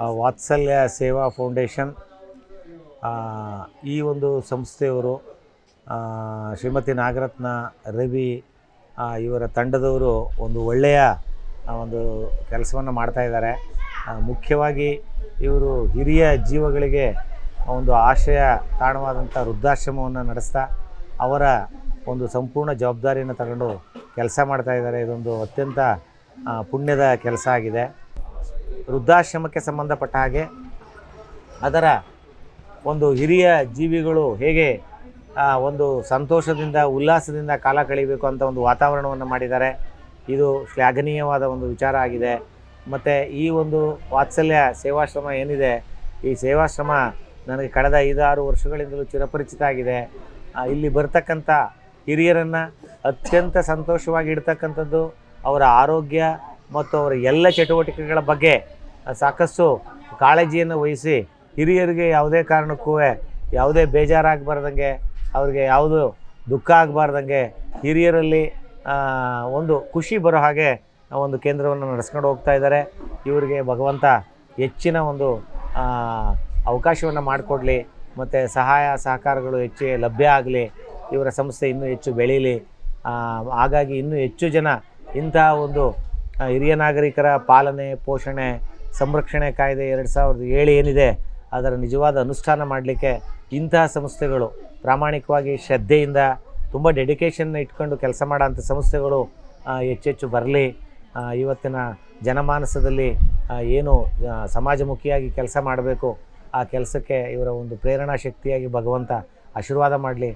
ವಾತ್ಸಲ್ಯ ಸೇವಾ ಫೌಂಡೇಶನ್ ಈ ಒಂದು ಸಂಸ್ಥೆಯವರು ಶ್ರೀಮತಿ ನಾಗರತ್ನ ರವಿ ಇವರ ತಂಡದವರು ಒಂದು ಒಳ್ಳೆಯ ಒಂದು ಕೆಲಸವನ್ನು ಮಾಡ್ತಾಯಿದ್ದಾರೆ ಮುಖ್ಯವಾಗಿ ಇವರು ಹಿರಿಯ ಜೀವಗಳಿಗೆ ಒಂದು ಆಶಯ, ತಾಣವಾದಂಥ ವೃದ್ಧಾಶ್ರಮವನ್ನು ನಡೆಸ್ತಾ ಅವರ ಒಂದು ಸಂಪೂರ್ಣ ಜವಾಬ್ದಾರಿಯನ್ನು ತಗೊಂಡು ಕೆಲಸ ಮಾಡ್ತಾಯಿದ್ದಾರೆ ಇದೊಂದು ಅತ್ಯಂತ ಪುಣ್ಯದ ಕೆಲಸ ಆಗಿದೆ. ವೃದ್ಧಾಶ್ರಮಕ್ಕೆ ಸಂಬಂಧಪಟ್ಟ ಹಾಗೆ ಅದರ ಒಂದು ಹಿರಿಯ ಜೀವಿಗಳು ಹೇಗೆ ಒಂದು ಸಂತೋಷದಿಂದ, ಉಲ್ಲಾಸದಿಂದ ಕಾಲ ಕಳೀಬೇಕು ಅಂತ ಒಂದು ವಾತಾವರಣವನ್ನು ಮಾಡಿದ್ದಾರೆ. ಇದು ಶ್ಲಾಘನೀಯವಾದ ಒಂದು ವಿಚಾರ ಆಗಿದೆ. ಮತ್ತು ಈ ಒಂದು ವಾತ್ಸಲ್ಯ ಸೇವಾಶ್ರಮ ಏನಿದೆ, ಈ ಸೇವಾಶ್ರಮ ನನಗೆ ಕಳೆದ ಐದಾರು ವರ್ಷಗಳಿಂದಲೂ ಚಿರಪರಿಚಿತ ಆಗಿದೆ. ಇಲ್ಲಿ ಬರ್ತಕ್ಕಂಥ ಹಿರಿಯರನ್ನು ಅತ್ಯಂತ ಸಂತೋಷವಾಗಿ ಇಡ್ತಕ್ಕಂಥದ್ದು ಅವರ ಆರೋಗ್ಯ ಮತ್ತು ಅವರ ಎಲ್ಲ ಚಟುವಟಿಕೆಗಳ ಬಗ್ಗೆ ಸಾಕಷ್ಟು ಕಾಳಜಿಯನ್ನು ವಹಿಸಿ ಹಿರಿಯರಿಗೆ ಯಾವುದೇ ಕಾರಣಕ್ಕೂ ಯಾವುದೇ ಬೇಜಾರಾಗಬಾರ್ದಂಗೆ, ಅವ್ರಿಗೆ ಯಾವುದು ದುಃಖ ಆಗಬಾರ್ದಂಗೆ ಹಿರಿಯರಲ್ಲಿ ಒಂದು ಖುಷಿ ಬರೋ ಹಾಗೆ ಒಂದು ಕೇಂದ್ರವನ್ನು ನಡೆಸ್ಕೊಂಡು ಹೋಗ್ತಾ ಇದ್ದಾರೆ. ಇವರಿಗೆ ಭಗವಂತ ಹೆಚ್ಚಿನ ಒಂದು ಅವಕಾಶವನ್ನು ಮಾಡಿಕೊಡಲಿ, ಮತ್ತು ಸಹಾಯ ಸಹಕಾರಗಳು ಹೆಚ್ಚು ಲಭ್ಯ ಆಗಲಿ, ಇವರ ಸಂಸ್ಥೆ ಇನ್ನೂ ಹೆಚ್ಚು ಬೆಳೀಲಿ. ಹಾಗಾಗಿ ಇನ್ನೂ ಹೆಚ್ಚು ಜನ ಇಂತಹ ಒಂದು ಹಿರಿಯ ನಾಗರಿಕರ ಪಾಲನೆ, ಪೋಷಣೆ ಸಂರಕ್ಷಣೆ ಕಾಯ್ದೆ ಎರಡು ಸಾವಿರದ ಏಳು ಏನಿದೆ, ಅದರ ನಿಜವಾದ ಅನುಷ್ಠಾನ ಮಾಡಲಿಕ್ಕೆ ಇಂತಹ ಸಂಸ್ಥೆಗಳು ಪ್ರಾಮಾಣಿಕವಾಗಿ ಶ್ರದ್ಧೆಯಿಂದ ತುಂಬ ಡೆಡಿಕೇಶನ್ನ ಇಟ್ಕೊಂಡು ಕೆಲಸ ಮಾಡೋಂಥ ಸಂಸ್ಥೆಗಳು ಹೆಚ್ಚೆಚ್ಚು ಬರಲಿ. ಇವತ್ತಿನ ಜನಮಾನಸದಲ್ಲಿ ಏನು ಸಮಾಜಮುಖಿಯಾಗಿ ಕೆಲಸ ಮಾಡಬೇಕು, ಆ ಕೆಲಸಕ್ಕೆ ಇವರ ಒಂದು ಪ್ರೇರಣಾ ಶಕ್ತಿಯಾಗಿ ಭಗವಂತ ಆಶೀರ್ವಾದ ಮಾಡಲಿ.